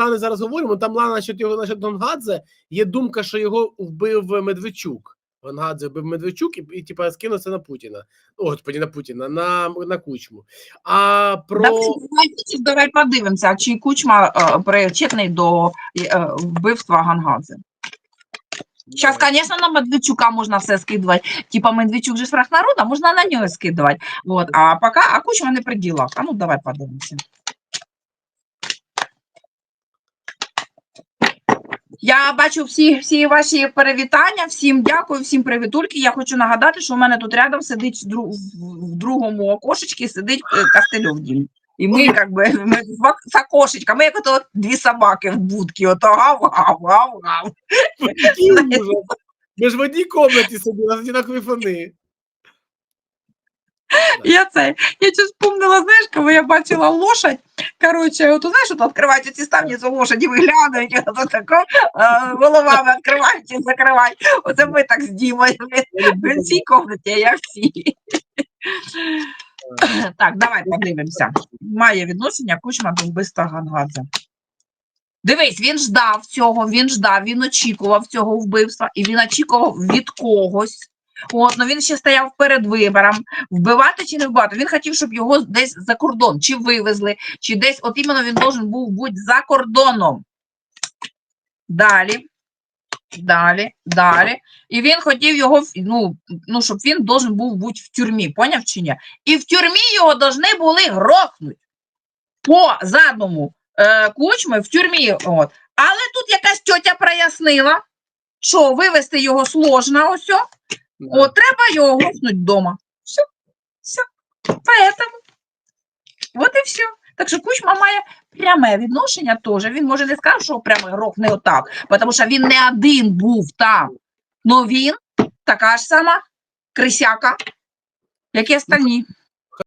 Лани зараз говоримо, там Лана насчет його насчет Гонгадзе, є думка, що його вбив Медведчук. Гонгадзе вбив Медведчук і, і типа скинув це на Путіна. О, господи, на Путіна, на, на кучму. А про Давай, давай, подивимося, чи Кучма е, причетний до е, вбивства Гангадзе. Зараз, звісно, на Медведчука можна все скидувати. Типа Медведчук же враг народу, можна на нього скидувати. Вот. А поки а Кучма не при ділах. А ну давай подивимося. Я бачу всі, всі ваші перевітання, всім дякую, всім привітульки. Я хочу нагадати, що у мене тут рядом сидить в в другому окошечці сидить е, Дім. І ми, як би, ми з ок- з окошечка, ми як ото дві собаки в будці, ото гав-гав-гав-гав. Ми ж в одній у нас однакові фони. Я це, я ще вспомнила, знаєш, коли я бачила лошадь, коротше, от, знаєш, от відкриваються ці ставні з лошаді, виглядають, от тако, е, головами відкривають і закривають. Оце ми так з Дімою, в цій комнаті, я в цій. Так, давай подивимося. Має відношення Кучма до вбивства Гангадзе. Дивись, він ждав цього, він ждав, він очікував цього вбивства, і він очікував від когось. От, ну він ще стояв перед вибором, вбивати чи не вбивати. Він хотів, щоб його десь за кордон чи вивезли, чи десь, от іменно він должен був бути за кордоном. Далі, далі, далі. І він хотів його, ну, ну щоб він должен був бути в тюрмі, поняв чи ні? І в тюрмі його должны були грохнути. По задуму е, кучми в тюрмі. От. Але тут якась тьотя прояснила, що вивезти його сложно, ось. О. Треба його грохнути вдома. Все, все. Поэтому. От і все. Так що Кучма має пряме відношення теж. Він може не сказав, що пряме рок не отак, тому що він не один був там. Но він така ж сама крисяка, як і остальні.